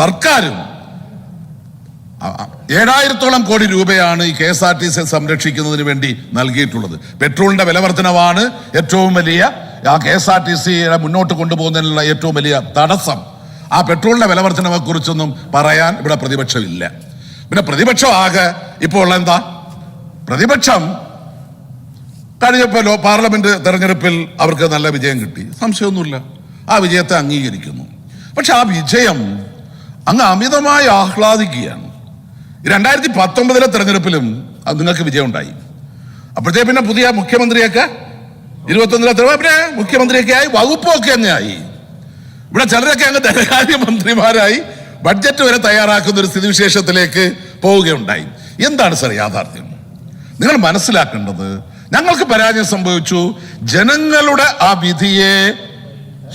സർക്കാരും. ഏഴായിരത്തോളം കോടി രൂപയാണ് ഈ K S R T C സംരക്ഷിക്കുന്നതിന് വേണ്ടി നൽകിയിട്ടുള്ളത്. പെട്രോളിന്റെ വില വർധനവാണ് ഏറ്റവും വലിയ ആ കെ എസ് ആർ ടി സിയെ മുന്നോട്ട് കൊണ്ടുപോകുന്നതിനുള്ള ഏറ്റവും വലിയ തടസ്സം. ആ പെട്രോളിന്റെ വില കുറിച്ചൊന്നും പറയാൻ ഇവിടെ പ്രതിപക്ഷമില്ല. പിന്നെ പ്രതിപക്ഷം ആകെ ഇപ്പോൾ എന്താ? പ്രതിപക്ഷം കഴിഞ്ഞപ്പോൾ പാർലമെന്റ് തെരഞ്ഞെടുപ്പിൽ അവർക്ക് നല്ല വിജയം കിട്ടി. സംശയമൊന്നുമില്ല. ആ വിജയത്തെ അംഗീകരിക്കുന്നു. പക്ഷെ ആ വിജയം അങ്ങ് അമിതമായി ആഹ്ലാദിക്കുകയാണ്. രണ്ടായിരത്തി പത്തൊമ്പതിലെ തെരഞ്ഞെടുപ്പിലും അത് നിങ്ങൾക്ക് വിജയം ഉണ്ടായി അപ്പോഴത്തേക്ക് പിന്നെ പുതിയ മുഖ്യമന്ത്രിയൊക്കെ ഇരുപത്തൊന്നിലെ തെരഞ്ഞെടുപ്പ് പിന്നെ മുഖ്യമന്ത്രിയൊക്കെ ആയി വകുപ്പൊക്കെ അങ്ങ് ആയി. ഇവിടെ ചിലരൊക്കെ അങ്ങ് ധനകാര്യ മന്ത്രിമാരായി ബഡ്ജറ്റ് വരെ തയ്യാറാക്കുന്ന ഒരു സ്ഥിതിവിശേഷത്തിലേക്ക് പോവുകയുണ്ടായി. എന്താണ് സർ യാഥാർത്ഥ്യം? നിങ്ങൾ മനസ്സിലാക്കേണ്ടത് ഞങ്ങൾക്ക് പരാജയം സംഭവിച്ചു. ജനങ്ങളുടെ ആ വിധിയെ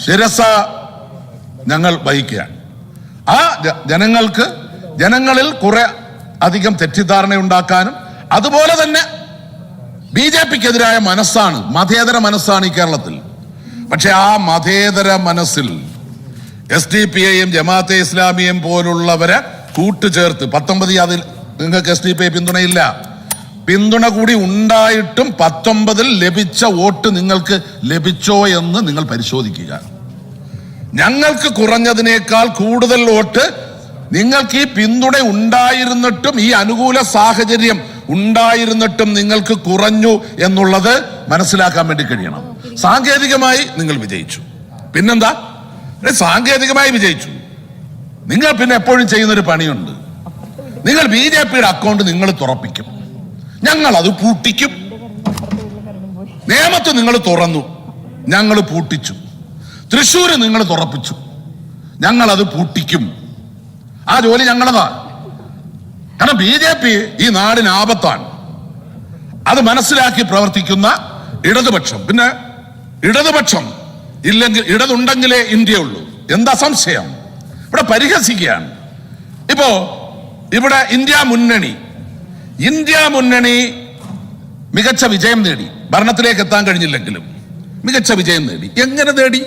ശിരസ ഞങ്ങൾ വഹിക്കുകയാണ്. ആ ജനങ്ങൾക്ക് ജനങ്ങളിൽ കുറെ അധികം തെറ്റിദ്ധാരണ ഉണ്ടാക്കാനും അതുപോലെ തന്നെ ബി ജെ പിക്കെതിരായ മനസ്സാണ് മതേതര മനസ്സാണ് ഈ കേരളത്തിൽ. പക്ഷെ ആ മതേതര മനസ്സിൽ എസ് ഡി പി ഐയും ജമാഅത്തെ ഇസ്ലാമിയും പോലുള്ളവരെ കൂട്ടുചേർത്ത് പത്തൊമ്പത് അതിൽ നിങ്ങൾക്ക് എസ് ഡി പി ഐ പിന്തുണയില്ല. പിന്തുണ കൂടി ഉണ്ടായിട്ടും പത്തൊമ്പതിൽ ലഭിച്ച വോട്ട് നിങ്ങൾക്ക് ലഭിച്ചോ എന്ന് നിങ്ങൾ പരിശോധിക്കുക. ഞങ്ങൾക്ക് കുറഞ്ഞതിനേക്കാൾ കൂടുതൽ വോട്ട് നിങ്ങൾക്ക് ഈ പിന്തുണ ഉണ്ടായിരുന്നിട്ടും ഈ അനുകൂല സാഹചര്യം ഉണ്ടായിരുന്നിട്ടും നിങ്ങൾക്ക് കുറഞ്ഞു എന്നുള്ളത് മനസ്സിലാക്കാൻ വേണ്ടി കഴിയണം. സാങ്കേതികമായി നിങ്ങൾ വിജയിച്ചു. പിന്നെന്താ? സാങ്കേതികമായി വിജയിച്ചു. നിങ്ങൾ പിന്നെ എപ്പോഴും ചെയ്യുന്നൊരു പണിയുണ്ട്. നിങ്ങൾ ബി ജെ പിയുടെ അക്കൗണ്ട് നിങ്ങൾ തുറപ്പിക്കും. ഞങ്ങൾ അത് പൂട്ടിക്കും. നേമത്ത് നിങ്ങൾ തുറന്നു. ഞങ്ങൾ പൂട്ടിച്ചു. തൃശ്ശൂര് നിങ്ങൾ തുറപ്പിച്ചു. ഞങ്ങൾ അത് പൂട്ടിക്കും. ആ ജോലി ഞങ്ങളതാ. കാരണം ബി ജെ പി ഈ നാടിന് ആപത്താണ്. അത് മനസ്സിലാക്കി പ്രവർത്തിക്കുന്ന ഇടതുപക്ഷം. പിന്നെ ഇടതുപക്ഷം ഇല്ലെങ്കിൽ ഇടതുണ്ടെങ്കിലേ ഇന്ത്യ ഉള്ളൂ. എന്താ സംശയം? ഇവിടെ പരിഹസിക്കുകയാണ്. ഇപ്പോ ഇവിടെ ഇന്ത്യ മുന്നണി. ഇന്ത്യ മുന്നണി മികച്ച വിജയം നേടി. ഭരണത്തിലേക്ക് എത്താൻ കഴിഞ്ഞില്ലെങ്കിലും മികച്ച വിജയം നേടി. എങ്ങനെ നേടി?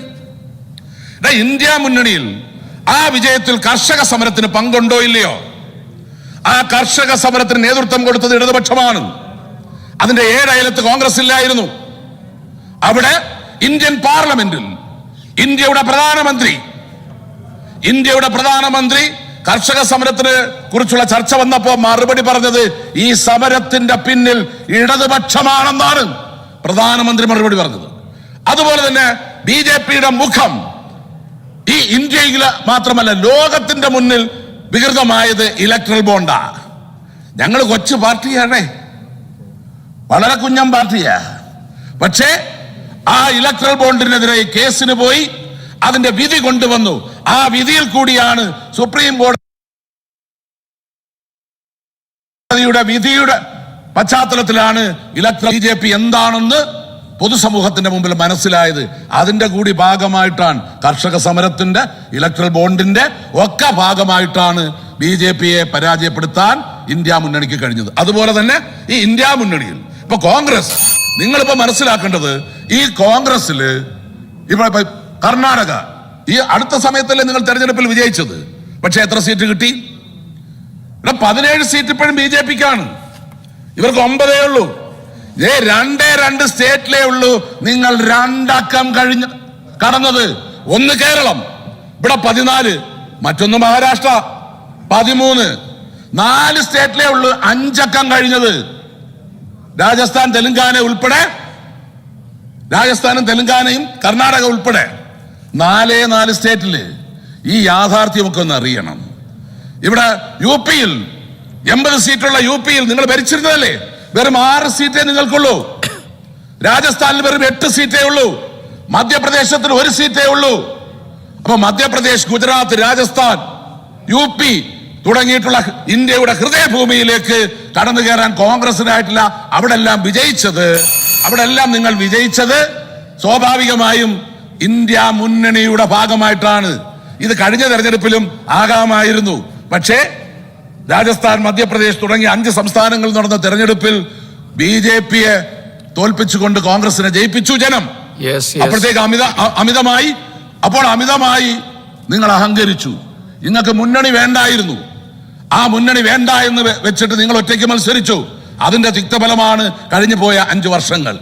ഇന്ത്യ മുന്നണിയിൽ ആ വിജയത്തിൽ കർഷക സമരത്തിന് പങ്കുണ്ടോ ഇല്ലയോ? ആ കർഷക സമരത്തിന് നേതൃത്വം കൊടുത്തത് ഇടതുപക്ഷമാണ്. അതിന്റെ ഏഴയലത്ത് കോൺഗ്രസ് ഇല്ലായിരുന്നു അവിടെ ഇന്ത്യൻ പാർലമെന്റിൽ ഇന്ത്യയുടെ പ്രധാനമന്ത്രി ഇന്ത്യയുടെ പ്രധാനമന്ത്രി കർഷക സമരത്തിന് കുറിച്ചുള്ള ചർച്ച വന്നപ്പോൾ മറുപടി പറഞ്ഞത് ഈ സമരത്തിന്റെ പിന്നിൽ ഇടതുപക്ഷമാണെന്നാണ് പ്രധാനമന്ത്രി മറുപടി പറഞ്ഞത്. അതുപോലെ തന്നെ ബി മുഖം ഈ ഇന്ത്യയിൽ മാത്രമല്ല ലോകത്തിന്റെ മുന്നിൽ വികൃതമായത് ഇലക്ട്രൽ ബോണ്ടാ ഞങ്ങൾ കൊച്ചു പാർട്ടിയാണേ. വളരെ കുഞ്ഞം പാർട്ടിയാ. പക്ഷേ ആ ഇലക്ട്രൽ ബോണ്ടിനെതിരെ കേസിന് പോയി അതിന്റെ വിധി കൊണ്ടുവന്നു. ആ വിധിയിൽ കൂടിയാണ് സുപ്രീം കോടതിയുടെ വിധിയുടെ പശ്ചാത്തലത്തിലാണ് ഇലക്ട്രൽ ബി ജെ പി എന്താണെന്ന് പൊതുസമൂഹത്തിന്റെ മുമ്പിൽ മനസ്സിലായത് അതിന്റെ കൂടി ഭാഗമായിട്ടാണ് കർഷക സമരത്തിന്റെ ഇലക്ട്രൽ ബോണ്ടിന്റെ ഒക്കെ ഭാഗമായിട്ടാണ് ബി ജെ പിയെ പരാജയപ്പെടുത്താൻ ഇന്ത്യ മുന്നണിക്ക് കഴിഞ്ഞത്. അതുപോലെ തന്നെ ഈ ഇന്ത്യ മുന്നണിയിൽ ഇപ്പൊ കോൺഗ്രസ് നിങ്ങളിപ്പോ മനസ്സിലാക്കേണ്ടത് ഈ കോൺഗ്രസിൽ ഇവിടെ ഇപ്പൊ കർണാടക ഈ അടുത്ത സമയത്തല്ലേ നിങ്ങൾ തെരഞ്ഞെടുപ്പിൽ വിജയിച്ചത്? പക്ഷെ എത്ര സീറ്റ് കിട്ടി? പതിനേഴ് സീറ്റ് ഇപ്പോഴും ബി ജെ പിക്കാണ്. ഇവർക്ക് ഒമ്പതേ ഉള്ളൂ. ഏ രണ്ടേ രണ്ട് സ്റ്റേറ്റിലേ ഉള്ളൂ നിങ്ങൾ രണ്ടക്കം കഴിഞ്ഞ് കടന്നത്. ഒന്ന് കേരളം ഇവിടെ പതിനാല്. മറ്റൊന്ന് മഹാരാഷ്ട്ര പതിമൂന്ന്. നാല് സ്റ്റേറ്റിലേ ഉള്ളൂ അഞ്ചക്കം കഴിഞ്ഞത്. രാജസ്ഥാൻ തെലുങ്കാന ഉൾപ്പെടെ. രാജസ്ഥാനും തെലുങ്കാനയും കർണാടക ഉൾപ്പെടെ. നാലേ നാല് സ്റ്റേറ്റിൽ ഈ യാഥാർത്ഥ്യമൊക്കെ ഒന്ന് അറിയണം. ഇവിടെ യു പിയിൽ എൺപത് സീറ്റുള്ള യു പിയിൽ നിങ്ങൾ ഭരിച്ചിരുന്നതല്ലേ? വെറും ആറ് സീറ്റേ നിങ്ങൾക്കുള്ളൂ. രാജസ്ഥാനിൽ വെറും എട്ട് സീറ്റേ ഉള്ളൂ. മധ്യപ്രദേശത്തിന് ഒരു സീറ്റേ ഉള്ളൂ. അപ്പൊ മധ്യപ്രദേശ് ഗുജറാത്ത് രാജസ്ഥാൻ യു പി തുടങ്ങിയിട്ടുള്ള ഇന്ത്യയുടെ ഹൃദയഭൂമിയിലേക്ക് കടന്നു കയറാൻ കോൺഗ്രസിനായിട്ടില്ല. അവിടെ വിജയിച്ചത് അവിടെ നിങ്ങൾ വിജയിച്ചത് സ്വാഭാവികമായും ഇന്ത്യ മുന്നണിയുടെ ഭാഗമായിട്ടാണ്. ഇത് കഴിഞ്ഞ തെരഞ്ഞെടുപ്പിലും ആകാമായിരുന്നു. പക്ഷേ രാജസ്ഥാൻ മധ്യപ്രദേശ് തുടങ്ങിയ അഞ്ച് സംസ്ഥാനങ്ങളിൽ നടന്ന തെരഞ്ഞെടുപ്പിൽ ബി ജെ പിയെ തോൽപ്പിച്ചുകൊണ്ട് കോൺഗ്രസിനെ ജയിപ്പിച്ചു ജനം. അപ്പോഴത്തേക്ക് അമിത അമിതമായി അപ്പോൾ അമിതമായി നിങ്ങൾ അഹങ്കരിച്ചു. നിങ്ങൾക്ക് മുന്നണി വേണ്ടായിരുന്നു. ആ മുന്നണി വേണ്ട എന്ന് വെച്ചിട്ട് നിങ്ങൾ ഒറ്റയ്ക്ക് മത്സരിച്ചു. അതിന്റെ തിക്തഫലമാണ് കഴിഞ്ഞു പോയ അഞ്ചു വർഷങ്ങൾ.